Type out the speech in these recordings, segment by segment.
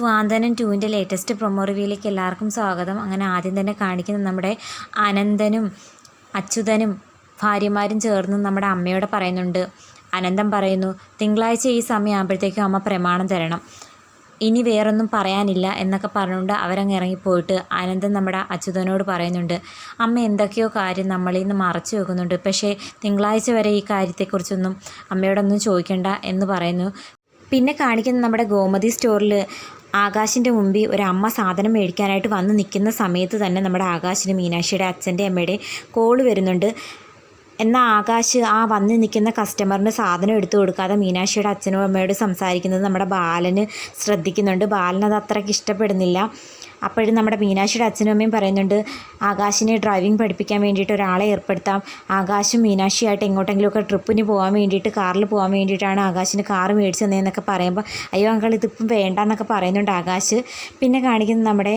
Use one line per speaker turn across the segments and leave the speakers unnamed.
സ്വാന്തനം ടുവിന്റെ latest promo റിവ്യൂയിലേക്ക് എല്ലാവർക്കും സ്വാഗതം. അങ്ങനെ ആദ്യം തന്നെ കാണിക്കുന്ന നമ്മുടെ അനന്തനും അച്യുതനും ഭാര്യമാരും ചേർന്ന് നമ്മുടെ അമ്മയോട് പറയുന്നുണ്ട്. അനന്തം പറയുന്നു തിങ്കളാഴ്ച ഈ സമയമാകുമ്പോഴത്തേക്കും അമ്മ പ്രമാണം തരണം. ഇനി വേറൊന്നും പറയാനില്ല എന്നൊക്കെ പറഞ്ഞുകൊണ്ട് അവരങ്ങ് ഇറങ്ങിപ്പോയിട്ട് അനന്തൻ നമ്മുടെ അച്യുതനോട് പറയുന്നുണ്ട് അമ്മ എന്തൊക്കെയോ കാര്യം നമ്മളിൽ നിന്ന് മറച്ചു വെക്കുന്നുണ്ട്. പക്ഷേ തിങ്കളാഴ്ച വരെ ഈ കാര്യത്തെക്കുറിച്ചൊന്നും അമ്മയോടൊന്നും ചോദിക്കണ്ട എന്ന് പറയുന്നു. പിന്നെ കാണിക്കുന്ന നമ്മുടെ ഗോമതി സ്റ്റോറിൽ ആകാശിന്റെ മുമ്പിൽ ഒരു അമ്മ സാധനം മേടിക്കാനായിട്ട് വന്ന് നിൽക്കുന്ന സമയത്ത് തന്നെ നമ്മുടെ ആകാശിന് മീനാക്ഷിയുടെ അച്ഛന്റെ അമ്മയുടെ കോൾ വരുന്നുണ്ട്. എന്നാൽ ആകാശ് ആ വന്ന് നിൽക്കുന്ന കസ്റ്റമറിന് സാധനം എടുത്തു കൊടുക്കാതെ മീനാക്ഷിയുടെ അച്ഛനും അമ്മയോട് സംസാരിക്കുന്നത് നമ്മുടെ ബാലന് ശ്രദ്ധിക്കുന്നുണ്ട്. ബാലൻ അത് അത്രയ്ക്ക് ഇഷ്ടപ്പെടുന്നില്ല. അപ്പോഴും നമ്മുടെ മീനാക്ഷിയുടെ അച്ഛനും അമ്മയും പറയുന്നുണ്ട് ആകാശിനെ ഡ്രൈവിംഗ് പഠിപ്പിക്കാൻ വേണ്ടിയിട്ട് ഒരാളെ ഏർപ്പെടുത്താം. ആകാശും മീനാക്ഷിയായിട്ട് എങ്ങോട്ടെങ്കിലുമൊക്കെ ട്രിപ്പിന് പോകാൻ വേണ്ടിയിട്ട് കാറിൽ പോകാൻ വേണ്ടിയിട്ടാണ് ആകാശിന് കാറ് മേടിച്ചു തന്നതെന്നൊക്കെ പറയുമ്പോൾ അയ്യോ അങ്കൾ ഇതിപ്പം വേണ്ട എന്നൊക്കെ പറയുന്നുണ്ട് ആകാശ്. പിന്നെ കാണിക്കുന്നത് നമ്മുടെ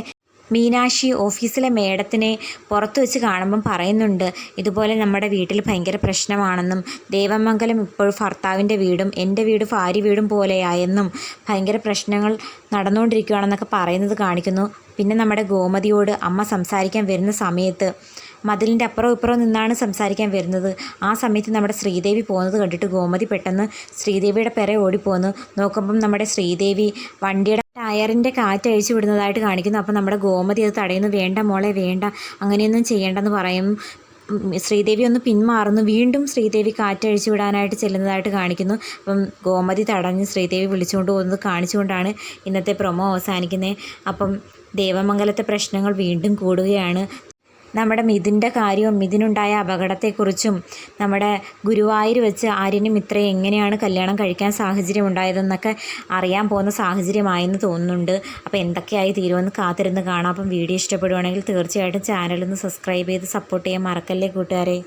മീനാക്ഷി ഓഫീസിലെ മേഡത്തിനെ പുറത്തു വെച്ച് കാണുമ്പം പറയുന്നുണ്ട് ഇതുപോലെ നമ്മുടെ വീട്ടിൽ ഭയങ്കര പ്രശ്നമാണെന്നും ദേവമംഗലം ഇപ്പോൾ ഭർത്താവിന്റെ വീടും എന്റെ വീട് ഭാര്യ വീടും പോലെയായെന്നും ഭയങ്കര പ്രശ്നങ്ങൾ നടന്നുകൊണ്ടിരിക്കുകയാണെന്നൊക്കെ പറയുന്നത് കാണിക്കുന്നു. പിന്നെ നമ്മുടെ ഗോമതിയോട് അമ്മ സംസാരിക്കാൻ വരുന്ന സമയത്ത് മതിലിന്റെ അപ്പുറം ഇപ്പുറം നിന്നാണ് സംസാരിക്കാൻ വരുന്നത്. ആ സമയത്ത് നമ്മുടെ ശ്രീദേവി പോകുന്നത് കണ്ടിട്ട് ഗോമതി പെട്ടെന്ന് ശ്രീദേവിയുടെ പേരെ ഓടിപ്പോന്നു. നോക്കുമ്പം നമ്മുടെ ശ്രീദേവി വണ്ടിയുടെ ടയറിന്റെ കാറ്റ് അഴിച്ചു വിടുന്നതായിട്ട് കാണിക്കുന്നു. അപ്പം നമ്മുടെ ഗോമതി അത് തടയുന്നു. വേണ്ട മോളെ വേണ്ട. അങ്ങനെയൊന്നും ചെയ്യേണ്ടെന്ന് പറയും. ശ്രീദേവി ഒന്ന് പിന്മാറുന്നു. വീണ്ടും ശ്രീദേവി കാറ്റഴിച്ചു വിടാനായിട്ട് ചെല്ലുന്നതായിട്ട് കാണിക്കുന്നു. അപ്പം ഗോമതി തടഞ്ഞ് ശ്രീദേവി വിളിച്ചുകൊണ്ട് പോകുന്നത് കാണിച്ചുകൊണ്ടാണ് ഇന്നത്തെ പ്രൊമോ അവസാനിക്കുന്നത്. അപ്പം ദേവമംഗലത്തെ പ്രശ്നങ്ങൾ വീണ്ടും കൂടുകയാണ്. നമ്മുടെ മിഥുന്റെ കാര്യവും മിഥുനുണ്ടായ അപകടത്തെക്കുറിച്ചും നമ്മുടെ ഗുരുവായൂർ വെച്ച് ആര്യനും ഇത്രയും എങ്ങനെയാണ് കല്യാണം കഴിക്കാൻ സാഹചര്യം ഉണ്ടായതെന്നൊക്കെ അറിയാൻ പോകുന്ന സാഹചര്യമായെന്ന് തോന്നുന്നുണ്ട്. അപ്പോൾ എന്തൊക്കെയായി തീരുമെന്ന് കാത്തിരുന്ന് കാണാം. അപ്പം വീഡിയോ ഇഷ്ടപ്പെടുവാണെങ്കിൽ തീർച്ചയായിട്ടും ചാനലൊന്ന് സബ്സ്ക്രൈബ് ചെയ്ത് സപ്പോർട്ട് ചെയ്യാൻ മറക്കല്ലേ കൂട്ടുകാരെ?